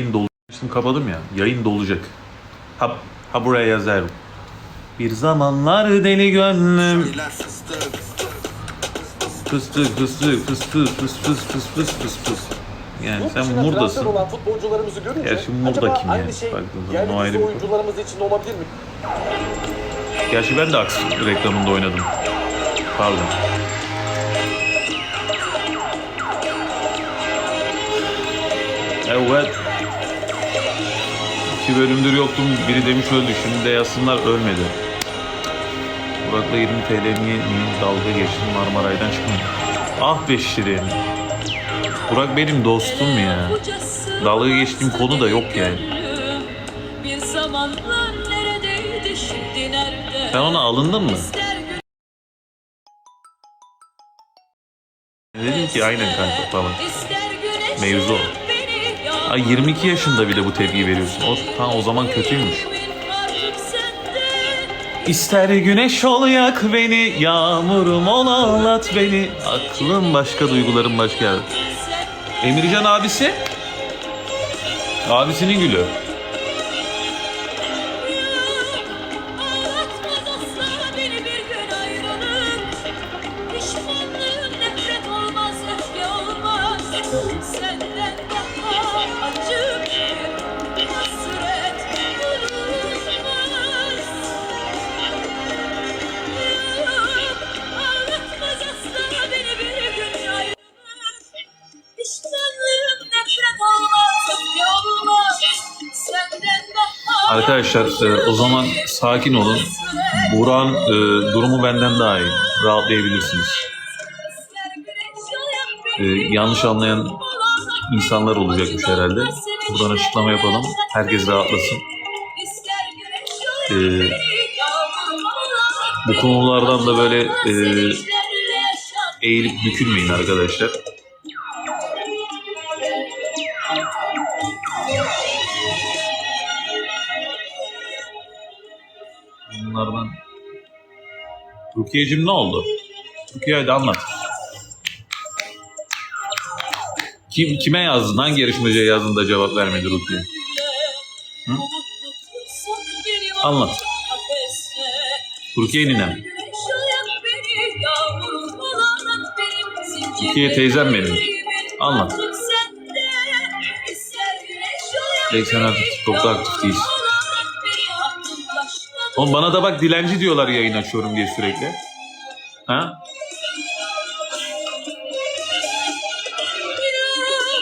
Yayın. Şimdi kapadım ya. Yayın dolacak. Ha, ha buraya yazarım. Bir zamanlar deli gönlüm. Fıstık. Fıstık fıstık fıstık fıs fıs fıs fıs fıs fıs. Yani Yurt sen buradasın. olan futbolcularımızı görünce Ya şimdi Murda acaba kim aynı yani? şey Baktığın zaman yerli o ayrı dizi bir konu. oyuncularımız için olabilir mi? Gerçi ben de Aks reklamında oynadım. Pardon. Evet. İki bölümdür yoktum. Biri demiş öldü. Şimdi de yazsınlar ölmedi. Burak'la 20 TL niye, niye dalga geçtin Marmaray'dan çıkmadı. Ah be Şirin. Burak benim dostum ya. Dalga geçtiğim konu da yok yani. Sen ona alındın mı? Dedim ki aynen kanka falan. Mevzu o. Ay 22 yaşında bile bu tepkiyi veriyorsun. O, ha, o zaman kötüymüş. İster güneş ol yak beni, yağmurum ol ağlat beni. Aklım başka, duygularım başka. Emircan abisi? Abisinin gülü. Arkadaşlar e, o zaman sakin olun. Burak'ın e, durumu benden daha iyi. Rahatlayabilirsiniz. E, yanlış anlayan insanlar olacakmış herhalde. Buradan açıklama yapalım. Herkes rahatlasın. Ee, Bu konulardan da böyle e, eğilip bükülmeyin arkadaşlar. Rukiye'cim ne oldu? Rukiye hadi anlat. Kim, kime yazdın? Hangi yarışmacıya yazdın da cevap vermedi Rukiye? Hı? Anlat. Rukiye ninem. Rukiye teyzem benim. Anlat. Belki sen artık TikTok'ta aktif değilsin. Oğlum bana da bak dilenci diyorlar yayın açıyorum diye sürekli. Ha?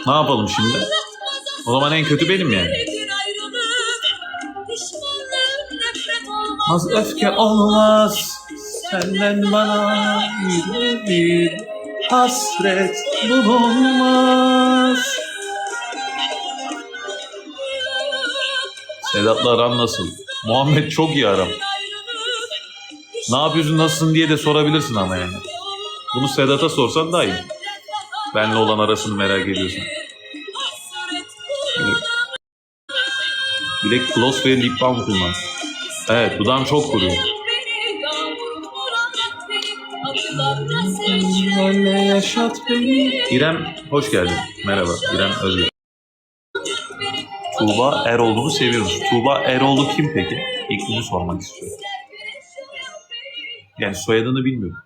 Ne yapalım şimdi? O zaman en kötü benim yani. Az öfke olmaz senden bana bir hasret bulunmaz. Sedat'la aran nasıl? Muhammed çok iyi aram. Ne yapıyorsun nasılsın diye de sorabilirsin ama yani. Bunu Sedat'a sorsan daha iyi. Benle olan arasını merak ediyorsun. Bir de Close ve Lip Balm kullan. Evet dudağım çok kuruyor. İrem hoş geldin. Merhaba İrem Özgür. Tuğba Eroğlu'nu seviyoruz. Tuğba Eroğlu kim peki? İlk bunu sormak istiyorum. Yani soyadını bilmiyorum.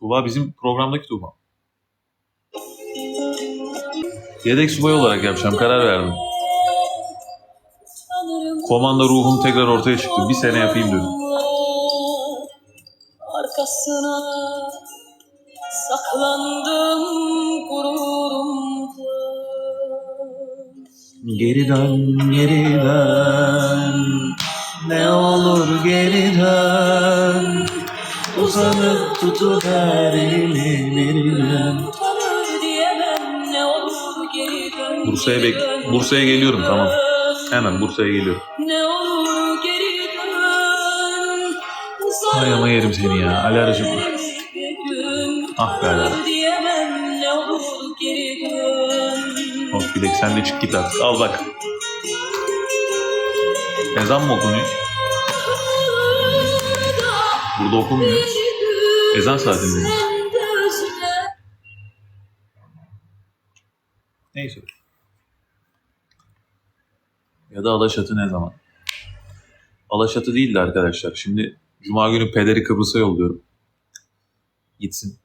Tuğba bizim programdaki Tuğba. Yedek subay olarak yapacağım. Karar verdim. Komanda ruhum tekrar ortaya çıktı. Bir sene yapayım dedim. Arkasına saklandım Geri dön, geri dön. Ne olur geri dön. Uzanıp tutuver elimi veririm. Utanır diyemem ne olur geri dön. Bursa'ya bek Bursa'ya geliyorum tamam. Hemen Bursa'ya geliyorum. Ne olur geri dön. Hay ama yerim seni ya. Alerjim var. Ah be Alara. Bilek sen de çık git artık. Al bak. Ezan mı okunuyor? Burada okunmuyor. Ezan saatinde. Neyse. Ya da Alaşatı ne zaman? Alaşatı değildi arkadaşlar. Şimdi Cuma günü pederi Kıbrıs'a yolluyorum. Gitsin.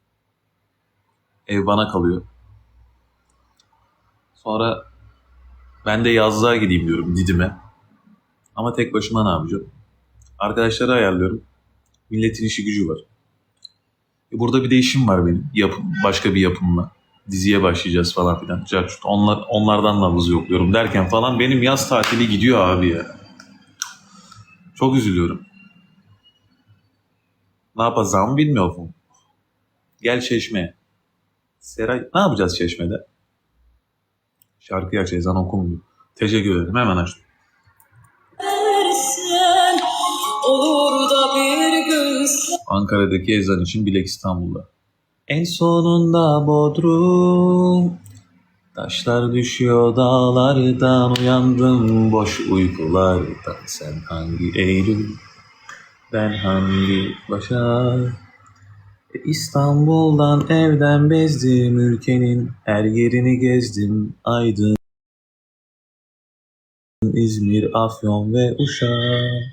Ev bana kalıyor. Sonra ben de yazlığa gideyim diyorum Didim'e. Ama tek başıma ne yapacağım? Arkadaşları ayarlıyorum. Milletin işi gücü var. E burada bir de işim var benim. Yapım, başka bir yapımla. Diziye başlayacağız falan filan. Carçurt. Onlar, onlardan nabız yokluyorum derken falan benim yaz tatili gidiyor abi ya. Çok üzülüyorum. Ne yapacağımı bilmiyorum. Gel Çeşme'ye. Seray ne yapacağız Çeşme'de? Şarkı aç ezan okunmuyor. Teşekkür ederim hemen açtım. Ersen olur da bir gün sen Ankara'daki ezan için Bilek İstanbul'da. En sonunda Bodrum Taşlar düşüyor dağlardan Uyandım boş uykulardan Sen hangi Eylül Ben hangi Başar İstanbul'dan evden bezdim Ülkenin her yerini gezdim Aydın İzmir, Afyon ve Uşak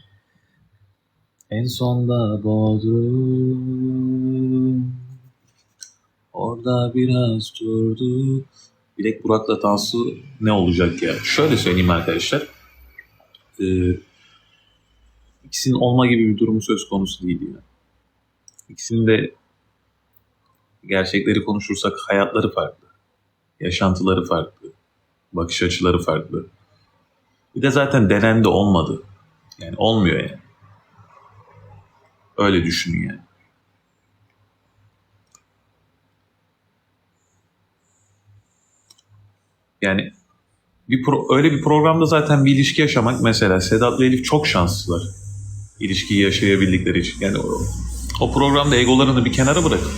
en sonda Bodrum Orada biraz durduk Bilek Burak'la Tansu ne olacak ya? Şöyle söyleyeyim arkadaşlar. Ee, ikisinin olma gibi bir durumu söz konusu değil yani. İkisinin de gerçekleri konuşursak hayatları farklı. Yaşantıları farklı. Bakış açıları farklı. Bir de zaten denendi olmadı. Yani olmuyor yani. Öyle düşünün yani. Yani bir pro- öyle bir programda zaten bir ilişki yaşamak mesela Sedat'la Elif çok şanslılar. İlişkiyi yaşayabildikleri için. Yani o, o programda egolarını bir kenara bırakıp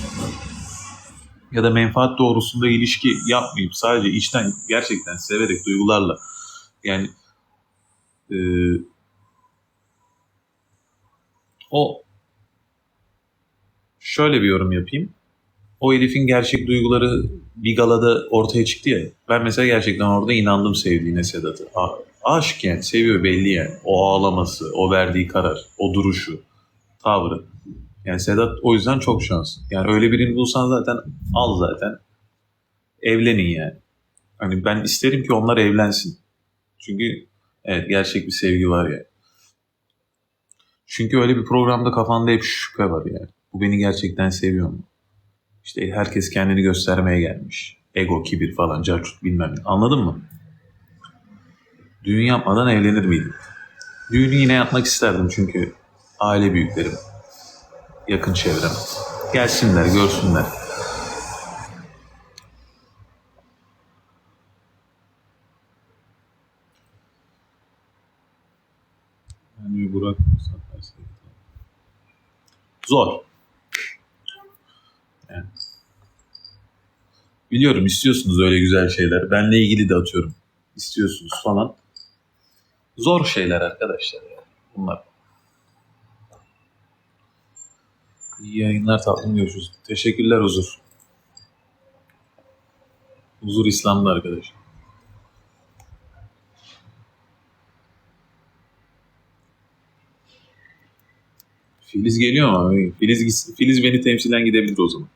ya da menfaat doğrusunda ilişki yapmayıp sadece içten gerçekten severek duygularla yani e, o şöyle bir yorum yapayım. O Elif'in gerçek duyguları bir galada ortaya çıktı ya. Ben mesela gerçekten orada inandım sevdiğine Sedat'ı. A- aşık yani seviyor belli yani. O ağlaması, o verdiği karar, o duruşu, tavrı. Yani Sedat o yüzden çok şanslı. Yani öyle birini bulsan zaten al zaten. Evlenin yani. Hani ben isterim ki onlar evlensin. Çünkü evet gerçek bir sevgi var yani. Çünkü öyle bir programda kafanda hep şüphe var yani. Bu beni gerçekten seviyor mu? İşte herkes kendini göstermeye gelmiş. Ego, kibir falan, carçut bilmem ne. Anladın mı? Düğün yapmadan evlenir miydim? Düğünü yine yapmak isterdim çünkü aile büyüklerim, yakın çevrem. Gelsinler, görsünler. Yani Burak Zor. Yani. Biliyorum istiyorsunuz öyle güzel şeyler. Benle ilgili de atıyorum. İstiyorsunuz falan. Zor şeyler arkadaşlar ya. Bunlar. İyi yayınlar tatlım görüşürüz. Teşekkürler Huzur. Huzur İslam'da arkadaş. Filiz geliyor mu? Filiz, Filiz beni temsilen gidebilir o zaman.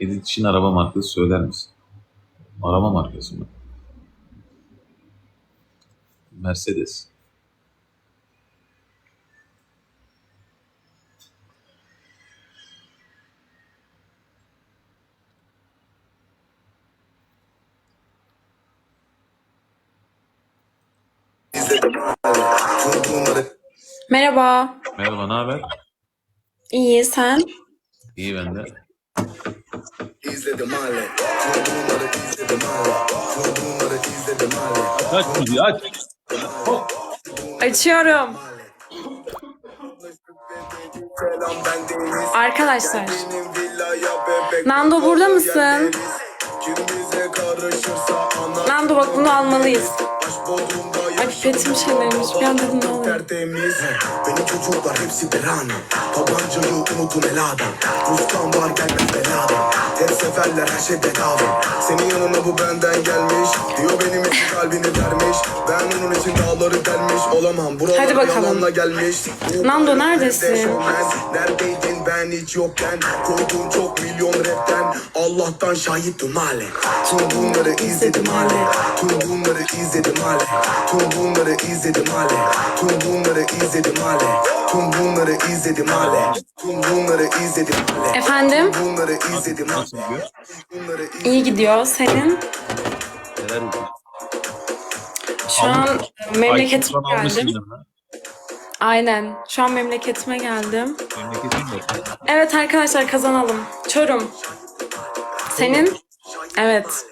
Edit için araba markası söyler misin? Araba markası mı? Mercedes. Merhaba. Merhaba, ne haber? İyi sen? İyi ben de. Aç müziği aç. Açıyorum. Arkadaşlar. Nando burada mısın? Nando bak bunu almalıyız. Pipetim şeylermiş. Bir an dedim ne oluyor? tertemiz çocuklar hepsi berana Tabancayı unutun eladan. Ruslan var gelmez beladan. Tek seferler her şey bedava. Senin yanına bu benden gelmiş. Diyor benim için kalbini vermiş. Ben onun için dağları delmiş. Olamam buralara Hadi bakalım. yalanla gelmiş. Nando, neredesin? Neredeydin? Ben hiç yokken Koydum çok milyon rapten Allah'tan şahittim hale. Tüm bunları izledim hale. Tüm bunları izledim hale. Tüm bunları izledim hale Tüm bunları izledim hale Tüm bunları izledim hale Tüm bunları izledim hale Efendim? Bunları izledim hale Nasıl gidiyor? Bunları izledim İyi gidiyor. Senin? Neler? Şu an memleketime Ay, geldim. Aynen. Şu an memleketime geldim. Memleketin mi? Evet arkadaşlar kazanalım. Çorum. Senin? Evet.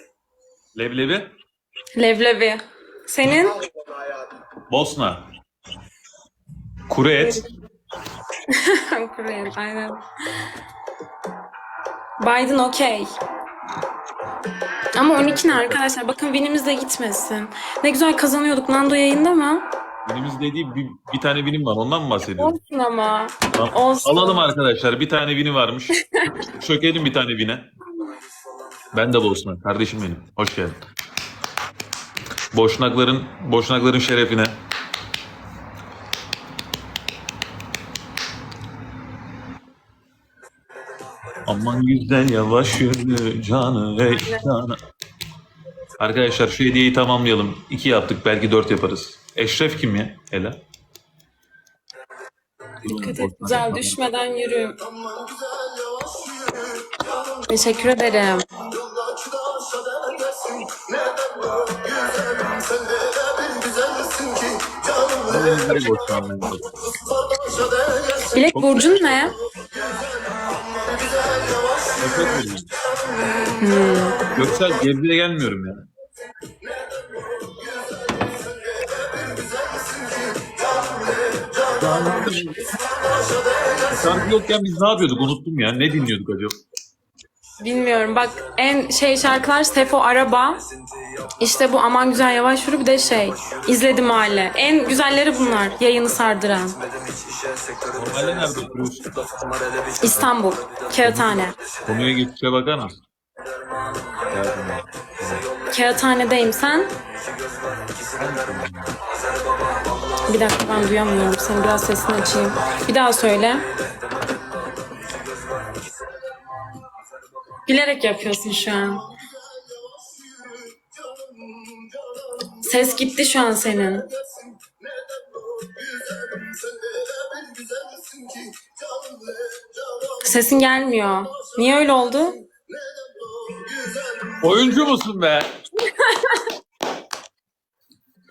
Leblebi? Leblebi. Senin? Bosna. Kuru et. Kureyim, aynen. Biden okey. Ama 12 ne arkadaşlar? Bakın winimiz de gitmesin. Ne güzel kazanıyorduk. Nando yayında mı? Benim dediği bir, bir tane binim var. Ondan mı bahsediyorum? Olsun ama. Tamam. Olsun. Alalım arkadaşlar. Bir tane bini varmış. Çökelim bir tane bine. Ben de Bosna. Kardeşim benim. Hoş geldin. Boşnakların, boşnakların şerefine. Aman güzel yavaş yürü canı ey canı. Arkadaşlar şu hediyeyi tamamlayalım. İki yaptık belki dört yaparız. Eşref kim ya? Hele. Dikkat et güzel düşmeden yürü. Teşekkür ederim. Bilek burcun ne? Göksel Gebze'ye gelmiyorum ya. Şarkı yokken biz ne yapıyorduk unuttum ya. Ne dinliyorduk acaba? Bilmiyorum. Bak en şey şarkılar Sefo Araba. İşte bu Aman Güzel Yavaş Yürü bir de şey İzledim Hale. En güzelleri bunlar. Yayını sardıran. Normalde nerede oturuyorsun? İstanbul. Kağıthane. Konuya geçişe mısın? Kağıthanedeyim sen. Bir dakika ben duyamıyorum. Senin biraz sesini açayım. Bir daha söyle. Bilerek yapıyorsun şu an. Ses gitti şu an senin. Sesin gelmiyor. Niye öyle oldu? Oyuncu musun be?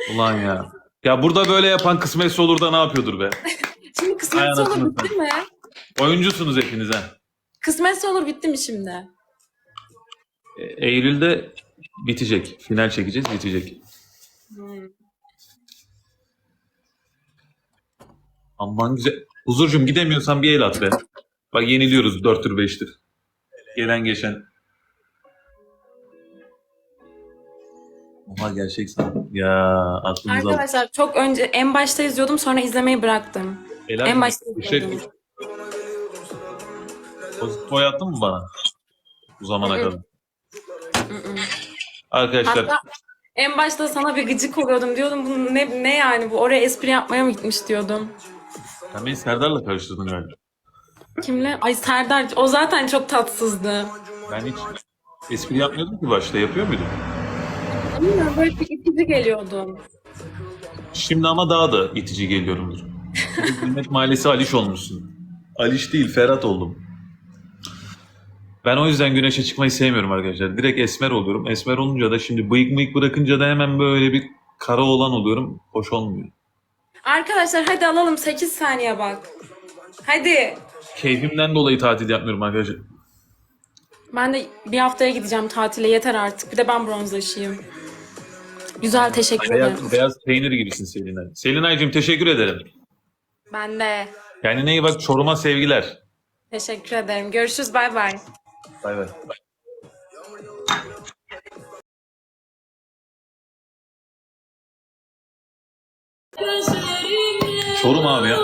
Ulan ya. Ya burada böyle yapan kısmetse olur da ne yapıyordur be? Şimdi kısmetse olur bitti mi? Oyuncusunuz hepiniz ha. Kısmetse olur bitti mi şimdi? E, Eylül'de bitecek. Final çekeceğiz, bitecek. Aman güzel. Huzurcum gidemiyorsan bir el at be. Bak yeniliyoruz 4 tür 5 tür. Gelen geçen. Oha gerçek sandım. Ya aklımıza al. Arkadaşlar çok önce en başta izliyordum sonra izlemeyi bıraktım. Helal en mi? başta Şey, izliyordum. pozitif oy attın mı bana? Bu zamana kadar. Arkadaşlar Hatta en başta sana bir gıcık oluyordum diyordum bu ne, ne yani bu oraya espri yapmaya mı gitmiş diyordum. sen beni Serdar'la karıştırdın galiba. Kimle? Ay Serdar o zaten çok tatsızdı. Ben hiç espri yapmıyordum ki başta. Yapıyor muydum? Bilmiyorum böyle bir itici geliyordum. Şimdi ama daha da itici geliyorumdur. Cennet Mahallesi Aliş olmuşsun. Aliş değil Ferhat oldum. Ben o yüzden güneşe çıkmayı sevmiyorum arkadaşlar. Direkt esmer oluyorum. Esmer olunca da şimdi bıyık mıyık bırakınca da hemen böyle bir kara olan oluyorum. Hoş olmuyor. Arkadaşlar hadi alalım 8 saniye bak. Hadi. Keyfimden dolayı tatil yapmıyorum arkadaşlar. Ben de bir haftaya gideceğim tatile yeter artık. Bir de ben bronzlaşayım. Güzel teşekkür ederim. Beyaz, beyaz peynir gibisin Selinay. Selinay'cığım teşekkür ederim. Ben de. Kendine iyi bak. Çorum'a sevgiler. Teşekkür ederim. Görüşürüz bay bay. Bay bay. Çorum abi ya.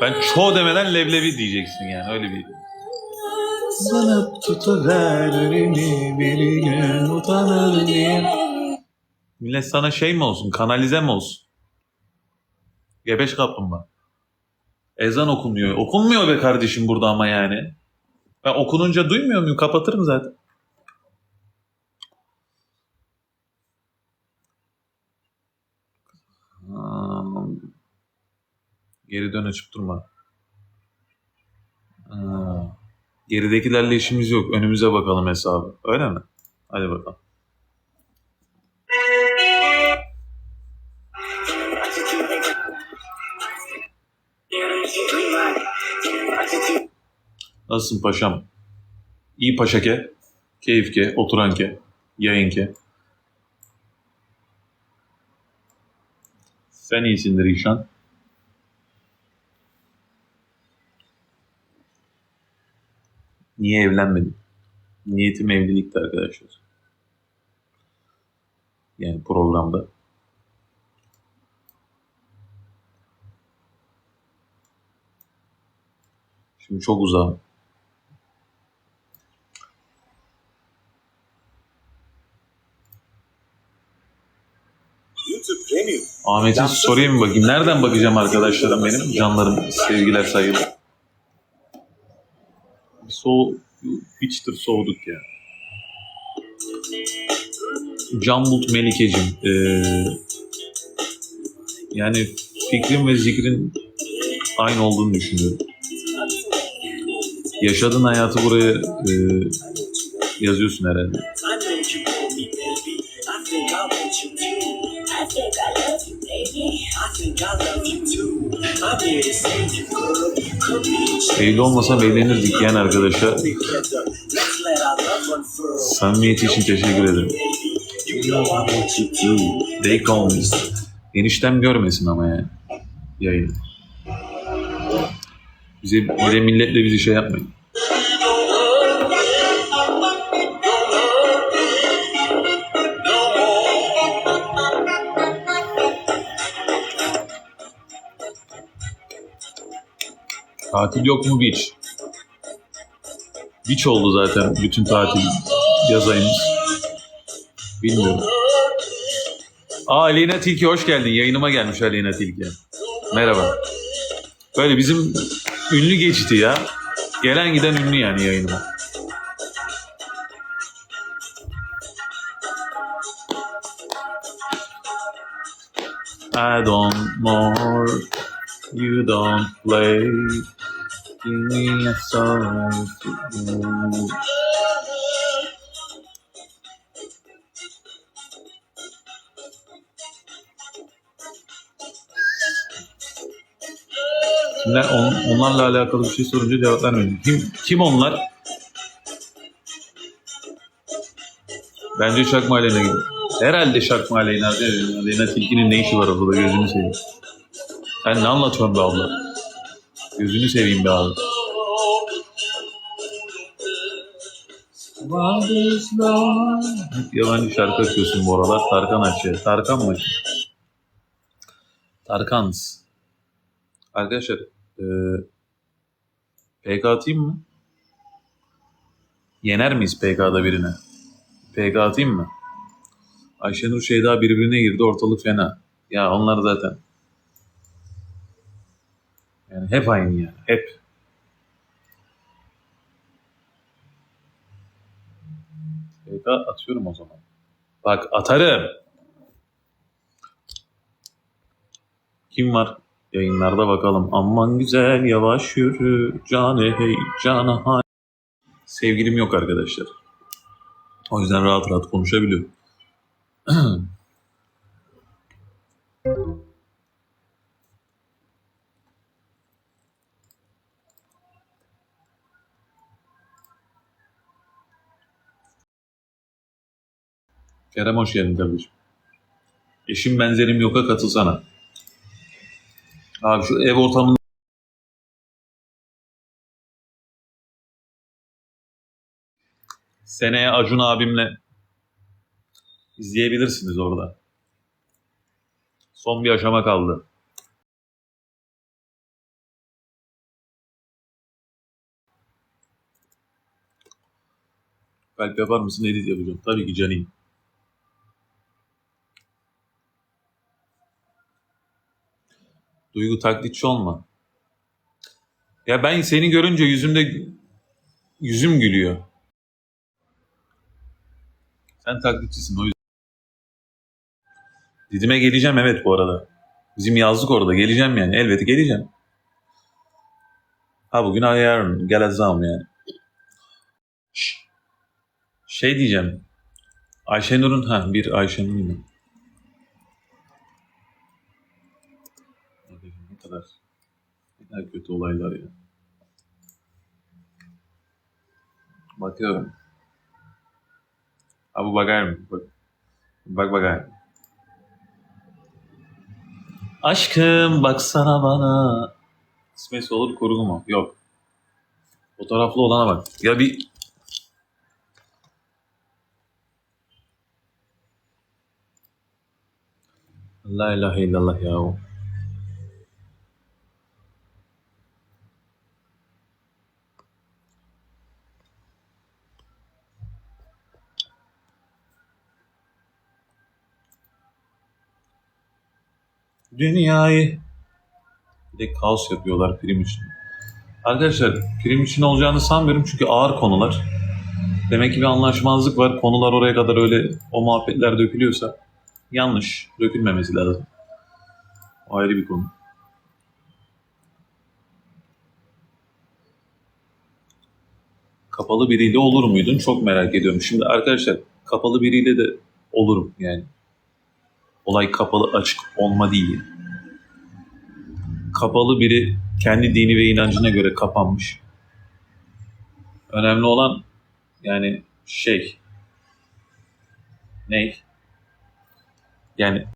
Ben ço demeden leblebi diyeceksin yani öyle bir. isterim. tutuver elini bir gün utanır Millet sana şey mi olsun kanalize mi olsun? Gebeş kaplumbağa. Ezan okunuyor. Okunmuyor be kardeşim burada ama yani. Ben okununca duymuyor muyum? Kapatırım zaten. Aa, Geri dön açıp durma. Aa, Geridekilerle işimiz yok. Önümüze bakalım hesabı. Öyle mi? Hadi bakalım. Nasılsın paşam? İyi paşa ke. Keyif ke. Oturan ke. Yayın ke. Sen iyisindir İşan. Niye evlenmedim? Niyetim evlilikti arkadaşlar. Yani programda. Şimdi çok uzağım. Ahmet'e sorayım mı bakayım? Nereden bakacağım arkadaşlarım benim? Canlarım, sevgiler, saygılar. Bir hiçtir soğuduk ya. Can Bulut Melikeciğim. eee, yani fikrin ve zikrin aynı olduğunu düşünüyorum. Yaşadığın hayatı buraya eee, yazıyorsun herhalde. Evli olmasam evlenirdik diyen arkadaşa samimiyeti için teşekkür ederim. They call me. Eniştem görmesin ama yani. Yayını. Bize bir de milletle bizi şey yapmayın. Tatil yok mu beach? Beach oldu zaten bütün tatil yaz ayımız. Bilmiyorum. Aa Aleyna Tilki hoş geldin. Yayınıma gelmiş Aleyna Tilki. Merhaba. Böyle bizim ünlü geçti ya. Gelen giden ünlü yani yayınıma. I don't more, you don't play. Give me a song to do. Kimler, on- onlarla alakalı bir şey sorunca cevap vermedim. Kim, kim onlar? Bence Şakma Aleyna gibi. Herhalde Şakma Aleyna. Aleyna Tilki'nin ne işi var orada gözünü seveyim. Sen ne anlatıyorsun be abla? Gözünü seveyim be abi. Hep yabancı şarkı açıyorsun bu aralar. Tarkan açıyor. Tarkan mı açıyor? Tarkans. Arkadaşlar eee PK atayım mı? Yener miyiz PK'da birine? PK atayım mı? Ayşenur Şeyda birbirine girdi ortalık fena. Ya onlar zaten. Yani hep aynı yani. Hep. PK atıyorum o zaman. Bak atarım. Kim var? Yayınlarda bakalım. Aman güzel yavaş yürü. Cane hey cana hay. Sevgilim yok arkadaşlar. O yüzden rahat rahat konuşabiliyorum. Kerem hoş geldin kardeşim. Eşim benzerim yoka katılsana. Abi şu ev ortamında seneye Acun abimle izleyebilirsiniz orada. Son bir aşama kaldı. Kalp yapar mısın? Edit yapacağım. Tabii ki canım. Duygu taklitçi olma. Ya ben seni görünce yüzümde yüzüm gülüyor. Sen taklitçisin o yüzden. Didim'e geleceğim evet bu arada. Bizim yazlık orada geleceğim yani. Elbette geleceğim. Ha bugün ha yarın geleceğim yani. Şey diyeceğim. Ayşenur'un ha bir Ayşenur'un mu? Ne kadar kadar kötü olaylar ya. Bakıyorum. Ha bu bakar mı? Bak. Bak bakar. Aşkım baksana bana. Kısmetse olur kurgu mu? Yok. Fotoğraflı olana bak. Ya bir La ilahe illallah ya. Dünyayı bir de kaos yapıyorlar prim için. Arkadaşlar prim için olacağını sanmıyorum çünkü ağır konular. Demek ki bir anlaşmazlık var. Konular oraya kadar öyle o muhabbetler dökülüyorsa yanlış. Dökülmemesi lazım. O ayrı bir konu. Kapalı biriyle olur muydun? Çok merak ediyorum. Şimdi arkadaşlar kapalı biriyle de olurum yani. Olay kapalı açık olma değil. Kapalı biri kendi dini ve inancına göre kapanmış. Önemli olan yani şey ne? Yani